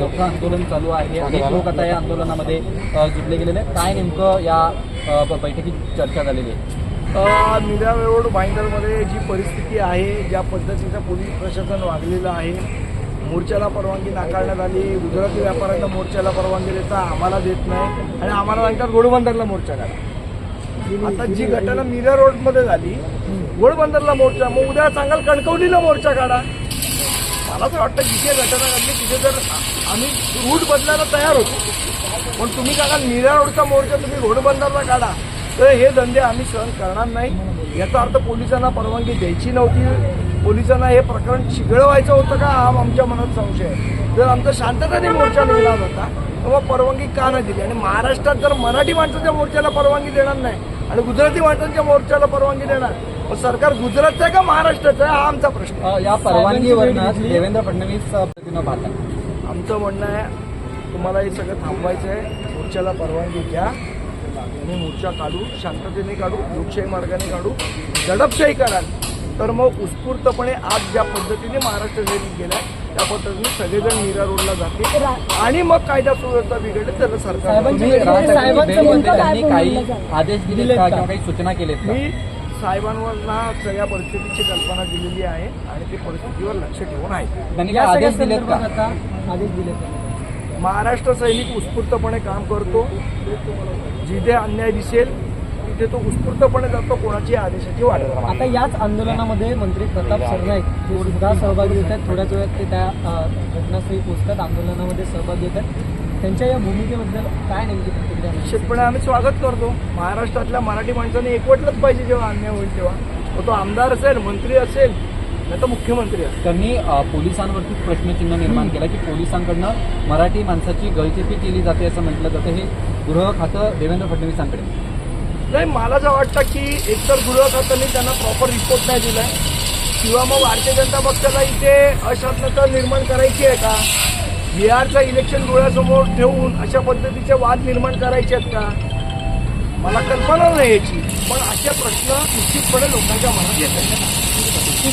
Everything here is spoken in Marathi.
मोठं आंदोलन चालू आहे. अनेक लोक आता या आंदोलनामध्ये अ, जुडले गेलेले आहेत. काय नेमकं या बैठकीत चर्चा झालेली आहे? अ, मीरा रोड भाईंदरमध्ये जी परिस्थिती आहे ज्या पद्धतीचं पोलीस प्रशासन वागलेलं आहे मोर्चाला परवानगी नाकारण्यात आली. गुजराती व्यापाऱ्यांना मोर्चाला परवानगी देता आम्हाला देत नाही. आणि आम्हाला सांगतात घोडबंदरला मोर्चा काढा आता जी घटना मीरा रोडमध्ये झाली घोडबंदरला मोर्चा मग उद्या सांगाल कणकवलीला मोर्चा काढा. मला तर वाटतं जिथे घटना घडली तिथे जर आम्ही रूट बदलायला तयार होतो पण तुम्ही काढा निरा रोडचा मोर्चा तुम्ही घोडबंदरला काढा तर हे धंदे आम्ही सहन करणार नाही. याचा अर्थ पोलिसांना परवानगी द्यायची नव्हती. पोलिसांना हे प्रकरण चिघळवायचं होतं का हा आमच्या मनात संशय आहे. जर आमचा शांततेने मोर्चा निघाला होता तर परवानगी का नाही दिली? आणि महाराष्ट्रात जर मराठी माणसाच्या मोर्चाला परवानगी देणार नाही आणि गुजराती माणसांच्या मोर्चाला परवानगी देणार. सरकार गुजरातचं आहे का महाराष्ट्राचं आहे? हा आमचा प्रश्न या परवानगीवरनं देवेंद्र फडणवीस आमचं म्हणणं आहे तुम्हाला हे सगळं थांबवायचं आहे. मोर्चाला परवानगी घ्या आणि मोर्चा काढू शांततेने काढू लोकशाही मार्गाने काढू. दडपशाही कराल तर मग उत्स्फूर्तपणे आज ज्या पद्धतीने महाराष्ट्र सैनिक गेलाय त्या पद्धतीने सगळेजण मीरा रोडला जातील. आणि मग कायदा सुव्यवस्था बिघडली तर सरकार काही आदेश दिले काही सूचना केलेत का? मी साहेबांवरना सगळ्या परिस्थितीची कल्पना दिलेली आहे आणि ते परिस्थितीवर लक्ष ठेवून आहे. आदेश दिले महाराष्ट्र सैनिक उत्स्फूर्तपणे काम करतो. जिथे अन्याय दिसेल तिथे तो उत्स्फूर्तपणे जातो कोणाची आदेशाची वाट बघत नाही. आता याच आंदोलनामध्ये मंत्री प्रताप सरनाईक हे सुद्धा सहभागी होत आहेत. थोड्याच वेळात ते त्या घटनास्थळी पोहोचतात आंदोलनामध्ये सहभागी होतात त्यांच्या या भूमिकेबद्दल काय नेमकी प्रतिक्रिया आहे? निश्चितपणे आम्ही स्वागत करतो. महाराष्ट्रातल्या मराठी माणसाने एकवटलंच पाहिजे जेव्हा अन्याय होईल तेव्हा. मग तो आमदार असेल मंत्री असेल नाही तर मुख्यमंत्री असेल. त्यांनी पोलिसांवरती प्रश्नचिन्ह निर्माण केलं की पोलिसांकडनं मराठी माणसाची गळचेपी केली जाते असं म्हटलं जातं. हे गृह खातं देवेंद्र फडणवीसांकडे. नाही मला असं वाटतं की एकतर गृहखात्याने त्यांना प्रॉपर रिपोर्ट नाही दिला आहे किंवा मग भारतीय जनता पक्षाला इथे अशांतता निर्माण करायची आहे का? बिहारचं इलेक्शन डोळ्यासमोर ठेवून अशा पद्धतीचे वाद निर्माण करायचे आहेत का? मला कल्पना नाही याची. पण असे प्रश्न निश्चितपणे लोकांच्या मनात येत आहेत.